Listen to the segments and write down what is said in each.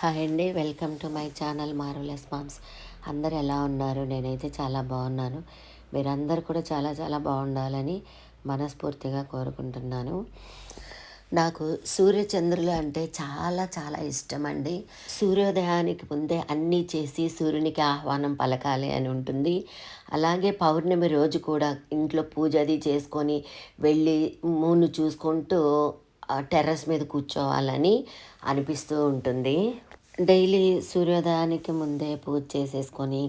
Hi అండి. Welcome to my channel మారులెస్ moms. అందరు ఎలా ఉన్నారు? నేనైతే చాలా బాగున్నాను. మీరందరూ కూడా చాలా చాలా బాగుండాలని మనస్ఫూర్తిగా కోరుకుంటున్నాను. నాకు సూర్యచంద్రులు అంటే చాలా చాలా ఇష్టం అండి. సూర్యోదయానికి ముందే అన్నీ చేసి సూర్యునికి ఆహ్వానం పలకాలి అని ఉంటుంది. అలాగే పౌర్ణమి రోజు కూడా ఇంట్లో పూజ అది చేసుకొని వెళ్ళి మూను చూసుకుంటూ టెర్రస్ మీద కూర్చోవాలని అనిపిస్తూ ఉంటుంది. డైలీ సూర్యోదయానికి ముందే పూజ చేసేసుకొని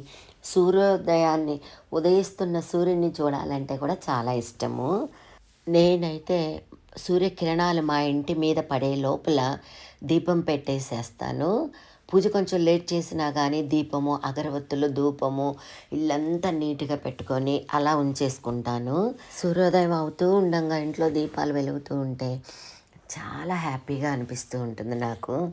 సూర్యోదయాన్ని ఉదయిస్తున్న సూర్యుడిని చూడాలంటే కూడా చాలా ఇష్టము. నేనైతే సూర్యకిరణాలు మా ఇంటి మీద పడే లోపల దీపం పెట్టేసేస్తాను. పూజ కొంచెం లేట్ చేసినా కానీ దీపము అగరవత్తులు ధూపము ఇల్లంతా నీట్గా పెట్టుకొని అలా ఉంచేసుకుంటాను. సూర్యోదయం అవుతూ ఉండగా ఇంట్లో దీపాలు వెలుగుతూ ఉంటే చాలా హ్యాపీగా అనిపిస్తూ ఉంటుంది నాకు.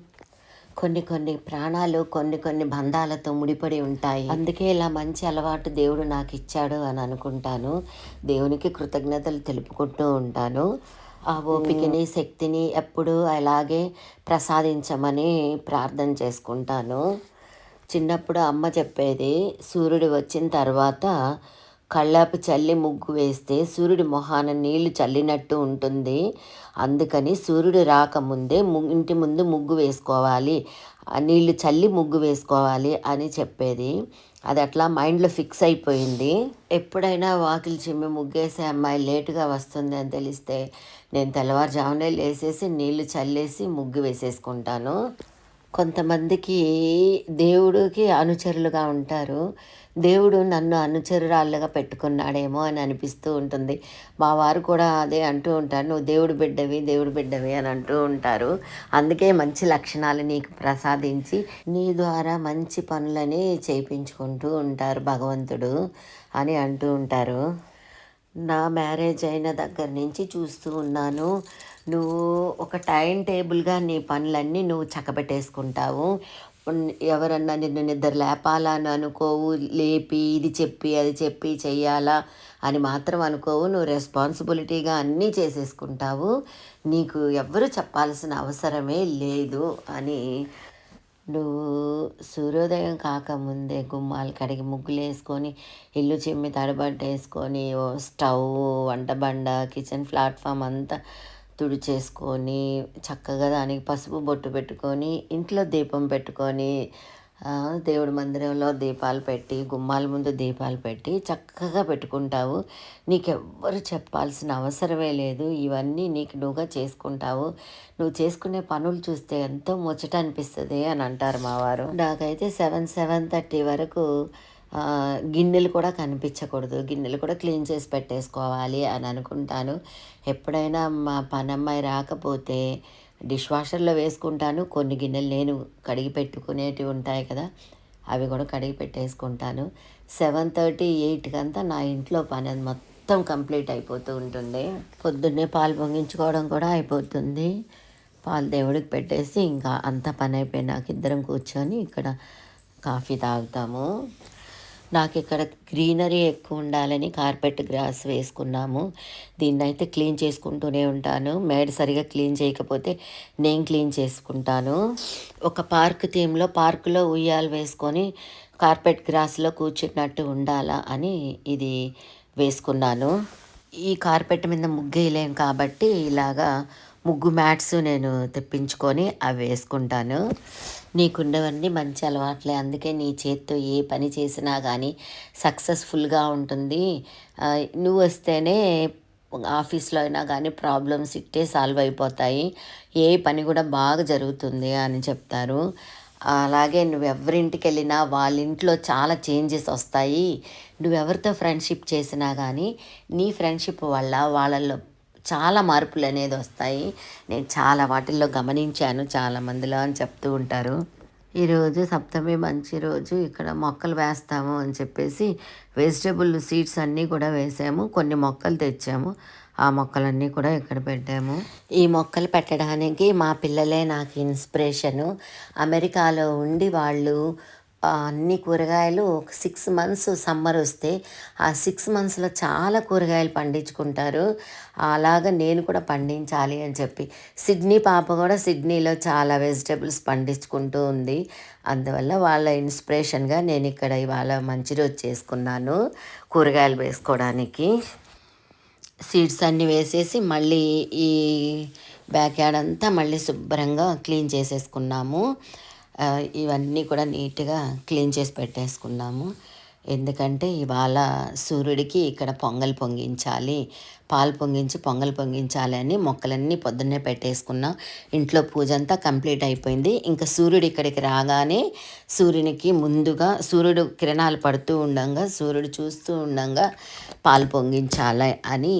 కొన్ని కొన్ని ప్రాణాలు కొన్ని కొన్ని బంధాలతో ముడిపడి ఉంటాయి. అందుకే ఇలా మంచి అలవాటు దేవుడు నాకు ఇచ్చాడు అని అనుకుంటాను. దేవునికి కృతజ్ఞతలు తెలుపుకుంటూ ఉంటాను. ఆ ఓపికని శక్తిని ఎప్పుడూ అలాగే ప్రసాదించమని ప్రార్థన చేసుకుంటాను. చిన్నప్పుడు అమ్మ చెప్పేది సూర్యుడు వచ్చిన తర్వాత కళ్ళాపి చల్లి ముగ్గు వేస్తే సూర్యుడి మొహాన నీళ్ళు చల్లినట్టు ఉంటుంది. అందుకని సూర్యుడు రాకముందే ఇంటి ముందు ముగ్గు వేసుకోవాలి. నీళ్ళు చల్లి ముగ్గు వేసుకోవాలి అని చెప్పేది. అది అట్లా మైండ్లో ఫిక్స్ అయిపోయింది. ఎప్పుడైనా వాకిలి చిమ్మి ముగ్గేసే అమ్మాయి లేటుగా వస్తుంది అని తెలిస్తే నేను తెల్లవారుజామునే లేసేసి నీళ్ళు చల్లేసి ముగ్గు వేసేసుకుంటాను. కొంతమందికి దేవుడికి అనుచరులుగా ఉంటారు. దేవుడు నన్ను అనుచరురాళ్ళుగా పెట్టుకున్నాడేమో అని అనిపిస్తూ ఉంటుంది. మా వారు కూడా అదే అంటూ ఉంటారు. నువ్వు దేవుడు బిడ్డవి దేవుడు బిడ్డవి అని అంటూ ఉంటారు. అందుకే మంచి లక్షణాలు నీకు ప్రసాదించి నీ ద్వారా మంచి పనులని చేయించుకుంటూ ఉంటారు భగవంతుడు అని అంటూ ఉంటారు. నా మ్యారేజ్ అయిన దగ్గర నుంచి చూస్తూ ఉన్నాను. నువ్వు ఒక టైం టేబుల్గా నీ పనులన్నీ నువ్వు చక్కబెట్టేసుకుంటావు. ఎవరన్నా నిన్ను నిద్ర అని అనుకోవు లేపి ఇది చెప్పి అది చెప్పి చెయ్యాలా అని మాత్రం అనుకోవు. నువ్వు రెస్పాన్సిబిలిటీగా అన్నీ చేసేసుకుంటావు. నీకు ఎవరు చెప్పాల్సిన అవసరమే లేదు అని నువ్వు సూర్యోదయం కాకముందే గుమ్మాలు కడిగి ముగ్గులు వేసుకొని ఇల్లు చిమ్మి తడబట్టేసుకొని స్టవ్ వంటబండ కిచెన్ ప్లాట్ఫామ్ అంతా తుడిచేసుకొని చక్కగా దానికి పసుపు బొట్టు పెట్టుకొని ఇంట్లో దీపం పెట్టుకొని దేవుడి మందిరంలో దీపాలు పెట్టి గుమ్మాల ముందు దీపాలు పెట్టి చక్కగా పెట్టుకుంటావు. నీకెవ్వరు చెప్పాల్సిన అవసరమే లేదు. ఇవన్నీ నీకు నువ్వుగా చేసుకుంటావు. నువ్వు చేసుకునే పనులు చూస్తే ఎంతో ముచ్చట అనిపిస్తుంది అని అంటారు మా వారు. నాకైతే సెవెన్ సెవెన్ థర్టీ వరకు గిన్నెలు కూడా కనిపించకూడదు. గిన్నెలు కూడా క్లీన్ చేసి పెట్టేసుకోవాలి అని అనుకుంటాను. ఎప్పుడైనా మా పనమ్మాయి రాకపోతే డిష్ వాషర్లో వేసుకుంటాను. కొన్ని గిన్నెలు నేను కడిగి పెట్టుకునేటివి ఉంటాయి కదా అవి కూడా కడిగి పెట్టేసుకుంటాను. సెవెన్ థర్టీ ఎయిట్కి అంతా నా ఇంట్లో పని మొత్తం కంప్లీట్ అయిపోతూ ఉంటుంది. పొద్దున్నే పాలు పొంగించుకోవడం కూడా అయిపోతుంది. పాలు దేవుడికి పెట్టేసి ఇంకా అంత పని అయిపోయినాక ఇద్దరం కూర్చొని ఇక్కడ కాఫీ తాగుతాము. నాకు ఇక్కడ గ్రీనరీ ఎక్కువ ఉండాలని కార్పెట్ గ్రాస్ వేసుకున్నాము. దీన్ని అయితే క్లీన్ చేసుకుంటూనే ఉంటాను. మేడ సరిగా క్లీన్ చేయకపోతే నేను క్లీన్ చేసుకుంటాను. ఒక పార్క్ థీమ్లో పార్కులో ఉయ్యాలు వేసుకొని కార్పెట్ గ్రాస్లో కూర్చున్నట్టు ఉండాలా అని ఇది వేసుకున్నాను. ఈ కార్పెట్ మీద ముగ్గేయలేం కాబట్టి ఇలాగా ముగ్గు మ్యాట్స్ నేను తెప్పించుకొని అవి వేసుకుంటాను. నీకున్నవన్నీ మంచి అలవాట్లే. అందుకే నీ చేత్తో ఏ పని చేసినా కానీ సక్సెస్ఫుల్గా ఉంటుంది. నువ్వు వస్తేనే ఆఫీస్లో అయినా కానీ ప్రాబ్లమ్స్ ఇట్టే సాల్వ్ అయిపోతాయి. ఏ పని కూడా బాగా జరుగుతుంది అని చెప్తారు. అలాగే నువ్వు ఎవరింటికి వెళ్ళినా వాళ్ళ ఇంట్లో చాలా చేంజెస్ వస్తాయి. నువ్వెవరితో ఫ్రెండ్షిప్ చేసినా కానీ నీ ఫ్రెండ్షిప్ వల్ల వాళ్ళల్లో చాలా మార్పులు అనేది వస్తాయి. నేను చాలా వాటిల్లో గమనించాను. చాలా మందిలో అని చెప్తూ ఉంటారు. ఈరోజు సప్తమి మంచి రోజు. ఇక్కడ మొక్కలు వేస్తాము అని చెప్పేసి వెజిటబుల్ సీడ్స్ అన్నీ కూడా వేసాము. కొన్ని మొక్కలు తెచ్చాము. ఆ మొక్కలన్నీ కూడా ఇక్కడ పెట్టాము. ఈ మొక్కలు పెట్టడానికి మా పిల్లలే నాకు ఇన్స్పిరేషను. అమెరికాలో ఉండి వాళ్ళు అన్ని కూరగాయలు ఒక సిక్స్ మంత్స్ సమ్మర్ వస్తే ఆ సిక్స్ మంత్స్లో చాలా కూరగాయలు పండించుకుంటారు. అలాగా నేను కూడా పండించాలి అని చెప్పి. సిడ్నీ పాప కూడా సిడ్నీలో చాలా వెజిటేబుల్స్ పండించుకుంటూ ఉంది. అందువల్ల వాళ్ళ ఇన్స్పిరేషన్గా నేను ఇక్కడ ఇవాళ మంచి రోజు చేసుకున్నాను కూరగాయలు వేసుకోవడానికి. సీడ్స్ అన్నీ వేసేసి మళ్ళీ ఈ బ్యాక్ యార్డ్ అంతా మళ్ళీ శుభ్రంగా క్లీన్ చేసేసుకున్నాము. ఇవన్నీ కూడా నీట్గా క్లీన్ చేసి పెట్టేసుకున్నాము. ఎందుకంటే ఇవాళ సూర్యుడికి ఇక్కడ పొంగల్ పొంగించాలి పాలు పొంగించి పొంగల్ పొంగించాలి అని మొక్కలన్నీ పొద్దున్నే పెట్టేసుకున్నాం. ఇంట్లో పూజ అంతా కంప్లీట్ అయిపోయింది. ఇంకా సూర్యుడు ఇక్కడికి రాగానే సూర్యునికి ముందుగా సూర్యుడు కిరణాలు పడుతూ ఉండంగా సూర్యుడు చూస్తూ ఉండంగా పాలు పొంగించాలి అని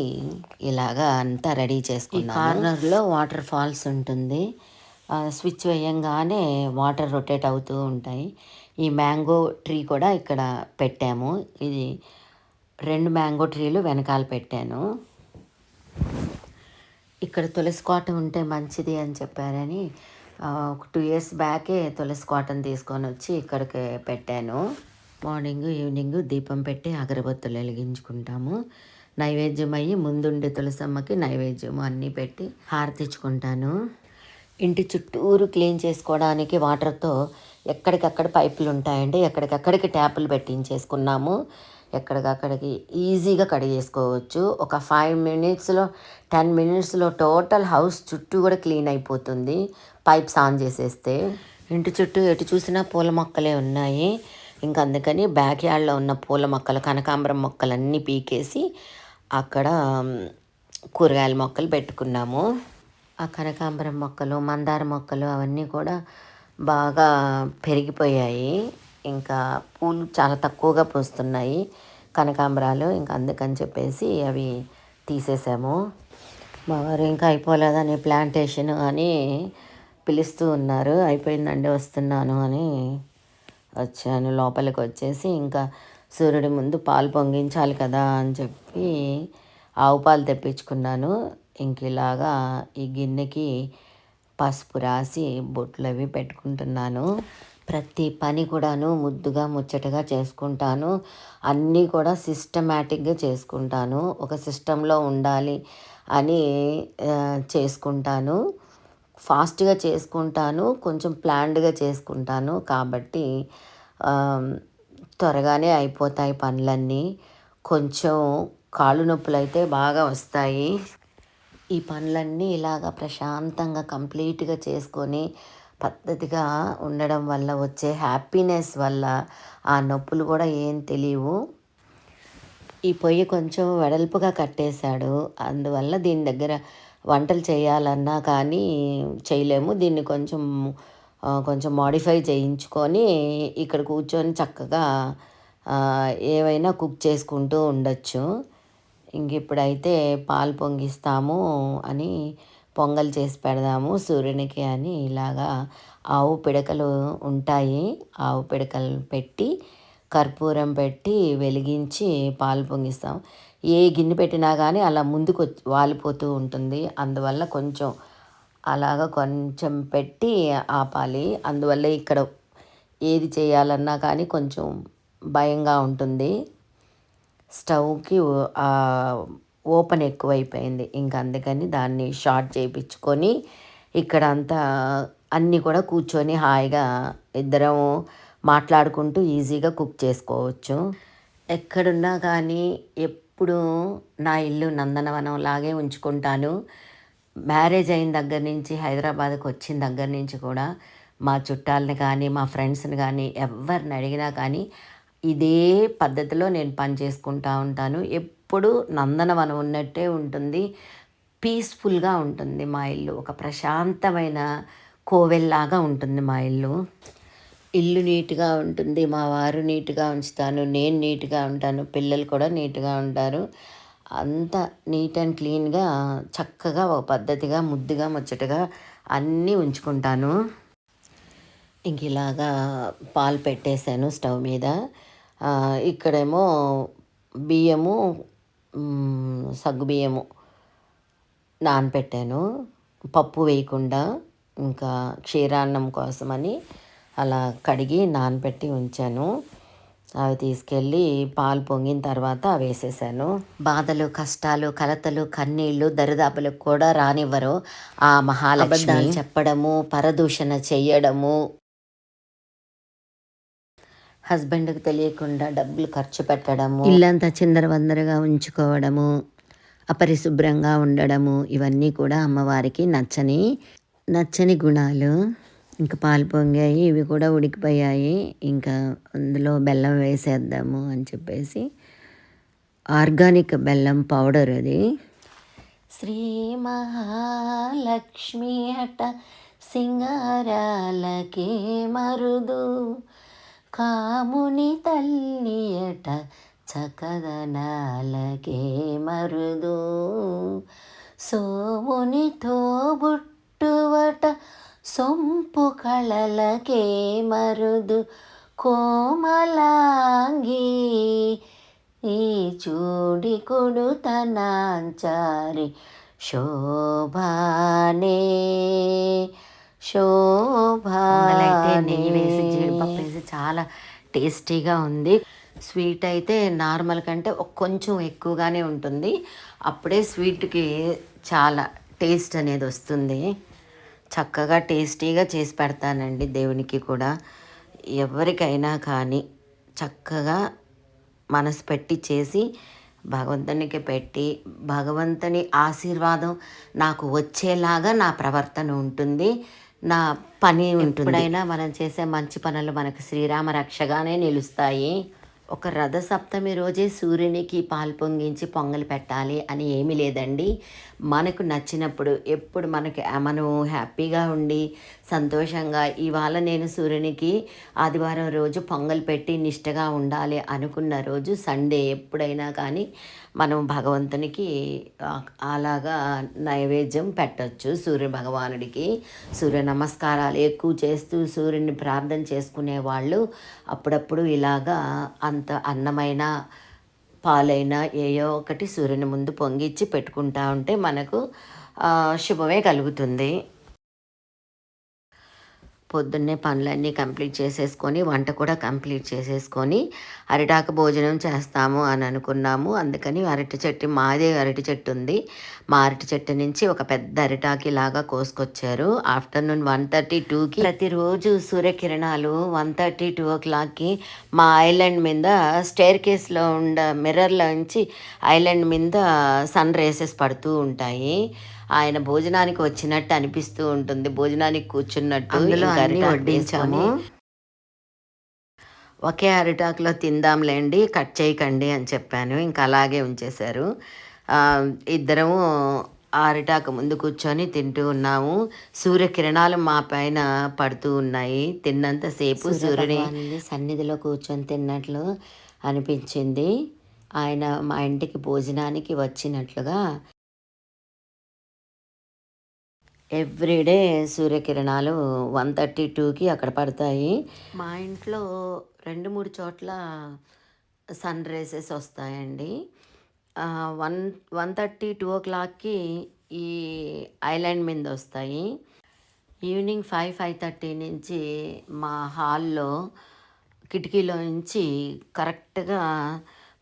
ఇలాగా అంతా రెడీ చేసుకున్నాం కార్నర్లో వాటర్ ఫాల్స్ ఉంటుంది. స్విచ్ వేయంగానే వాటర్ రొటేట్ అవుతూ ఉంటాయి. ఈ మ్యాంగో ట్రీ కూడా ఇక్కడ పెట్టాము. ఇది రెండు మ్యాంగో ట్రీలు వెనకాల పెట్టాను. ఇక్కడ తులసి కోట ఉంటే మంచిది అని చెప్పారని ఒక టూ ఇయర్స్ బ్యాకే తులసి కోటను తీసుకొని వచ్చి ఇక్కడికి పెట్టాను. మార్నింగ్ ఈవినింగ్ దీపం పెట్టి అగరబత్తులు వెలిగించుకుంటాము. నైవేద్యం అయ్యి ముందుండే తులసమ్మకి నైవేద్యం అన్నీ పెట్టి హారతిచ్చుకుంటాను. ఇంటి చుట్టూరు క్లీన్ చేసుకోవడానికి వాటర్తో ఎక్కడికక్కడ పైపులు ఉంటాయండి ఎక్కడికక్కడికి ట్యాపులు పెట్టించేసుకున్నాము. ఎక్కడికక్కడికి ఈజీగా కడిగేసుకోవచ్చు. ఒక ఫైవ్ మినిట్స్లో టెన్ మినిట్స్లో టోటల్ హౌస్ చుట్టూ కూడా క్లీన్ అయిపోతుంది. పైప్స్ ఆన్ చేసేస్తే. ఇంటి చుట్టూ ఎటు చూసినా పూల మొక్కలే ఉన్నాయి. ఇంకా అందుకని బ్యాక్ యార్డ్లో ఉన్న పూల మొక్కలు కనకాంబరం మొక్కలన్నీ పీకేసి అక్కడ కూరగాయల మొక్కలు పెట్టుకున్నాము. ఆ కనకాంబరం మొక్కలు మందార మొక్కలు అవన్నీ కూడా బాగా పెరిగిపోయాయి. ఇంకా పూలు చాలా తక్కువగా పూస్తున్నాయి కనకాంబరాలు. ఇంకా అందుకని చెప్పేసి అవి తీసేసాము. మా వారు ఇంకా అయిపోలేదని ప్లాంటేషన్ అని పిలుస్తూ ఉన్నారు. అయిపోయిందండి వస్తున్నాను అని వచ్చాను. లోపలికి వచ్చేసి ఇంకా సూర్యుడి ముందు పాలు పొంగించాలి కదా అని చెప్పి ఆవు పాలు తెప్పించుకున్నాను. ఇంక ఇలాగా ఈ గిన్నెకి పసుపు రాసి బొట్లు అవి పెట్టుకుంటున్నాను. ప్రతి పని కూడాను ముద్దుగా ముచ్చటగా చేసుకుంటాను. అన్నీ కూడా సిస్టమేటిక్గా చేసుకుంటాను. ఒక సిస్టంలో ఉండాలి అని చేసుకుంటాను. ఫాస్ట్గా చేసుకుంటాను. కొంచెం ప్లాన్డ్గా చేసుకుంటాను. కాబట్టి త్వరగానే అయిపోతాయి పనులన్నీ. కొంచెం కాళ్ళు నొప్పులు అయితే బాగా వస్తాయి. ఈ పనులన్నీ ఇలాగ ప్రశాంతంగా కంప్లీట్గా చేసుకొని పద్ధతిగా ఉండడం వల్ల వచ్చే హ్యాపీనెస్ వల్ల ఆ నొప్పులు కూడా ఏం తెలియవు. ఈ పొయ్యి కొంచెం వెడల్పుగా కట్టేశాడు. అందువల్ల దీని దగ్గర వంటలు చేయాలన్నా కానీ చేయలేము. దీన్ని కొంచెం కొంచెం మాడిఫై చేయించుకొని ఇక్కడ కూర్చొని చక్కగా ఏవైనా కుక్ చేసుకుంటూ ఉండొచ్చు. ఇంక ఇప్పుడైతే పాలు పొంగిస్తాము అని పొంగల్ చేసి పెడదాము సూర్యునికి అని ఇలాగా ఆవు పిడకలు ఉంటాయి. ఆవు పిడకలు పెట్టి కర్పూరం పెట్టి వెలిగించి పాలు పొంగిస్తాం ఏ గిన్నె పెట్టినా కానీ అలా ముందుకు వచ్చి- వాలిపోతూ ఉంటుంది. అందువల్ల కొంచెం అలాగా కొంచెం పెట్టి ఆపాలి. అందువల్ల ఇక్కడ ఏది చేయాలన్నా కానీ కొంచెం భయంగా ఉంటుంది. స్టవ్కి ఓపెన్ ఎక్కువైపోయింది. ఇంకా అందుకని దాన్ని షార్ట్ చేయించుకొని ఇక్కడ అంతా అన్నీ కూడా కూర్చొని హాయిగా ఇద్దరం మాట్లాడుకుంటూ ఈజీగా కుక్ చేసుకోవచ్చు. ఎక్కడున్నా కానీ ఎప్పుడు నా ఇల్లు నందనవనం లాగే ఉంచుకుంటాను. మ్యారేజ్ అయిన దగ్గర నుంచి హైదరాబాద్కి వచ్చిన దగ్గర నుంచి కూడా మా చుట్టాలని కానీ మా ఫ్రెండ్స్ని కానీ ఎవరిని అడిగినా కానీ ఇదే పద్ధతిలో నేను పని చేసుకుంటా ఉంటాను. ఎప్పుడు నందనవనం ఉన్నట్టే ఉంటుంది. పీస్ఫుల్గా ఉంటుంది మా ఇల్లు. ఒక ప్రశాంతమైన కోవెల్లాగా ఉంటుంది మా ఇల్లు. ఇల్లు నీట్గా ఉంటుంది. మా వారు నీట్గా ఉంచుతాను నేను నీట్గా ఉంటాను. పిల్లలు కూడా నీట్గా ఉంటారు. అంత నీట్ అండ్ క్లీన్గా చక్కగా ఒక పద్ధతిగా ముద్దుగా ముచ్చటగా అన్నీ ఉంచుకుంటాను. ఇంక ఇలాగా పాలు పెట్టేశాను స్టవ్ మీద. ఇక్కడేమో బియ్యము సగ్గుబియ్యము సగ్గు బియ్యము నానపెట్టాను. పప్పు వేయకుండా ఇంకా క్షీరాన్నం కోసమని అలా కడిగి నానపెట్టి ఉంచాను. అవి తీసుకెళ్ళి పాలు పొంగిన తర్వాత వేసేసాను. బాధలు కష్టాలు కలతలు కన్నీళ్ళు దరిదాపులకు కూడా రానివ్వరు. ఆ మహాలక్ష్మి చెప్పడము పరదూషణ చెయ్యడము హస్బెండ్కి తెలియకుండా డబ్బులు ఖర్చు పెట్టడము. ఇల్లంతా చిందరవందరగా ఉంచుకోవడము అపరిశుభ్రంగా ఉండడము ఇవన్నీ కూడా అమ్మవారికి నచ్చని నచ్చని గుణాలు. ఇంకా పాలు పొంగాయి ఇవి కూడా ఉడికిపోయాయి. ఇంకా అందులో బెల్లం వేసేద్దాము అని చెప్పేసి ఆర్గానిక్ బెల్లం పౌడర్ అది. శ్రీ మహాలక్ష్మి అట సింగారాలకే మరుదు. కాముని తల్లియట చకదనాలకే మరుదు. సోమునితో బుట్టువట సొంపు కళలకే మరుదు. కోమలాంగి ఈ చూడి కొడుతనాంచారి శోభానే. శోభాలైతే నెయ్యి వేసి జీడిపప్పు వేసి చాలా టేస్టీగా ఉంది. స్వీట్ అయితే నార్మల్ కంటే కొంచెం ఎక్కువగానే ఉంటుంది. అప్పుడే స్వీట్కి చాలా టేస్ట్ అనేది వస్తుంది. చక్కగా టేస్టీగా చేసి పెడతానండి దేవునికి కూడా. ఎవరికైనా కానీ చక్కగా మనసు పెట్టి చేసి భగవంతునికి పెట్టి భగవంతుని ఆశీర్వాదం నాకు వచ్చేలాగా నా ప్రవర్తన ఉంటుంది. నా పని ఎప్పుడైనా మనం చేసే మంచి పనులు మనకు శ్రీరామ రక్షగానే నిలుస్తాయి. ఒక రథ సప్తమి రోజే సూర్యునికి పాలు పొంగించి పొంగలి పెట్టాలి అని ఏమీ లేదండి. మనకు నచ్చినప్పుడు ఎప్పుడు మనకి మనం హ్యాపీగా ఉండి సంతోషంగా ఇవాళ నేను సూర్యునికి ఆదివారం రోజు పొంగల్ పెట్టి నిష్టగా ఉండాలి అనుకున్న రోజు సండే ఎప్పుడైనా కానీ మనం భగవంతునికి అలాగా నైవేద్యం పెట్టచ్చు సూర్య భగవానుడికి. సూర్య నమస్కారాలు ఎక్కువ చేస్తూ సూర్యుని ప్రార్థన చేసుకునే వాళ్ళు అప్పుడప్పుడు ఇలాగా అంత అన్నమైన పాలైనా ఏయో ఒకటి సూర్యుని ముందు పొంగిచ్చి పెట్టుకుంటా ఉంటే మనకు శుభమే కలుగుతుంది. పొద్దున్నే పనులన్నీ కంప్లీట్ చేసేసుకొని వంట కూడా కంప్లీట్ చేసేసుకొని అరిటాకు భోజనం చేస్తాము అని అనుకున్నాము. అందుకని అరటి చెట్టు మాదే అరటి చెట్టు ఉంది. మా అరటి చెట్టు నుంచి ఒక పెద్ద అరిటాకి లాగా కోసుకొచ్చారు. ఆఫ్టర్నూన్ వన్ థర్టీ టూకి ప్రతిరోజు సూర్యకిరణాలు వన్ థర్టీ టూ ఓ క్లాక్కి మా ఐలాండ్ మీద స్టేర్ కేస్లో ఉండ మిర్రర్లో నుంచి ఐలాండ్ మీద సన్ రేసెస్ పడుతూ ఉంటాయి. ఆయన భోజనానికి వచ్చినట్టు అనిపిస్తూ ఉంటుంది. భోజనానికి కూర్చున్నట్టు వడ్డించాము. ఒకే అరిటాకులో తిందాంలేండి కట్ చేయకండి అని చెప్పాను. ఇంకా అలాగే ఉంచేశారు. ఇద్దరము అరిటాకు ముందు కూర్చొని తింటూ ఉన్నాము. సూర్యకిరణాలు మా పైన పడుతూ ఉన్నాయి. తిన్నంతసేపు సూర్యుని సన్నిధిలో కూర్చొని తిన్నట్లు అనిపించింది. ఆయన మా ఇంటికి భోజనానికి వచ్చినట్లుగా ఎవ్రీడే సూర్యకిరణాలు వన్ థర్టీ టూకి అక్కడ పడతాయి. మా ఇంట్లో రెండు మూడు చోట్ల సన్ రేసెస్ వస్తాయండి. వన్ వన్ థర్టీ టూ ఓ క్లాక్కి ఈ ఐలాండ్ మీద వస్తాయి. ఈవినింగ్ ఫైవ్ ఫైవ్ థర్టీ నుంచి మా హాల్లో కిటికీలో నుంచి కరెక్ట్గా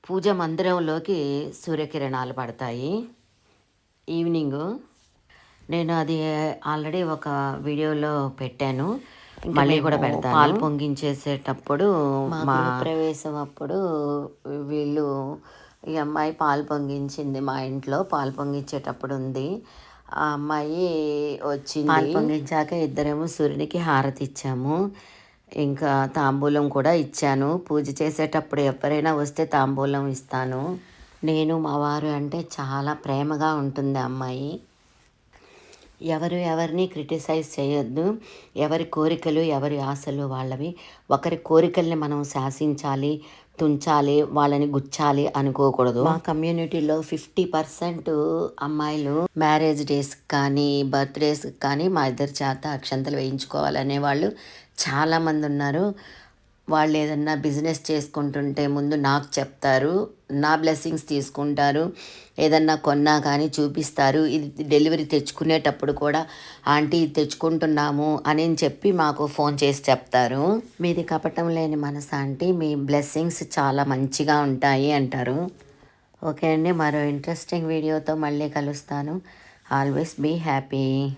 పూజ మందిరంలోకి సూర్యకిరణాలు పడతాయి. ఈవినింగు నేను అది ఆల్రెడీ ఒక వీడియోలో పెట్టాను. మళ్ళీ కూడా పెడతాను. పాలు పొంగించేసేటప్పుడు మా ప్రవేశం అప్పుడు వీళ్ళు ఈ అమ్మాయి పాలు పొంగించింది మా ఇంట్లో పాలు పొంగించేటప్పుడు ఉంది. ఆ అమ్మాయి వచ్చింది. పాలు పొంగించాక ఇద్దరేమో సూర్యునికి హారతి ఇచ్చాము. ఇంకా తాంబూలం కూడా ఇచ్చాను. పూజ చేసేటప్పుడు ఎవరైనా వస్తే తాంబూలం ఇస్తాను. నేను మా వారు అంటే చాలా ప్రేమగా ఉంటుంది అమ్మాయి. ఎవరు ఎవరిని క్రిటిసైజ్ చేయొద్దు. ఎవరి కోరికలు ఎవరి ఆశలు వాళ్ళవి. ఒకరి కోరికల్ని మనం శాసించాలి తుంచాలి వాళ్ళని గుచ్చాలి అనుకోకూడదు. మా కమ్యూనిటీలో ఫిఫ్టీ పర్సెంట్ అమ్మాయిలు మ్యారేజ్ డేస్ కానీ బర్త్డేస్ కానీ మా ఇద్దరి చేత అక్షంతలు వేయించుకోవాలనే వాళ్ళు చాలామంది ఉన్నారు. వాళ్ళు ఏదన్నా బిజినెస్ చేసుకుంటుంటే ముందు నాకు చెప్తారు నా బ్లెస్సింగ్స్ తీసుకుంటారు ఏదన్నా కొన్నా కానీ చూపిస్తారు. ఇది డెలివరీ తెచ్చుకునేటప్పుడు కూడా ఆంటీ తెచ్చుకుంటున్నాము అని చెప్పి మాకు ఫోన్ చేసి చెప్తారు. మీది కపటం లేని మనసు ఆంటీ? మీ బ్లెస్సింగ్స్ చాలా మంచిగా ఉంటాయి అంటారు. ఓకే అండి మరో ఇంట్రెస్టింగ్ వీడియోతో మళ్ళీ కలుస్తాను. Always be happy.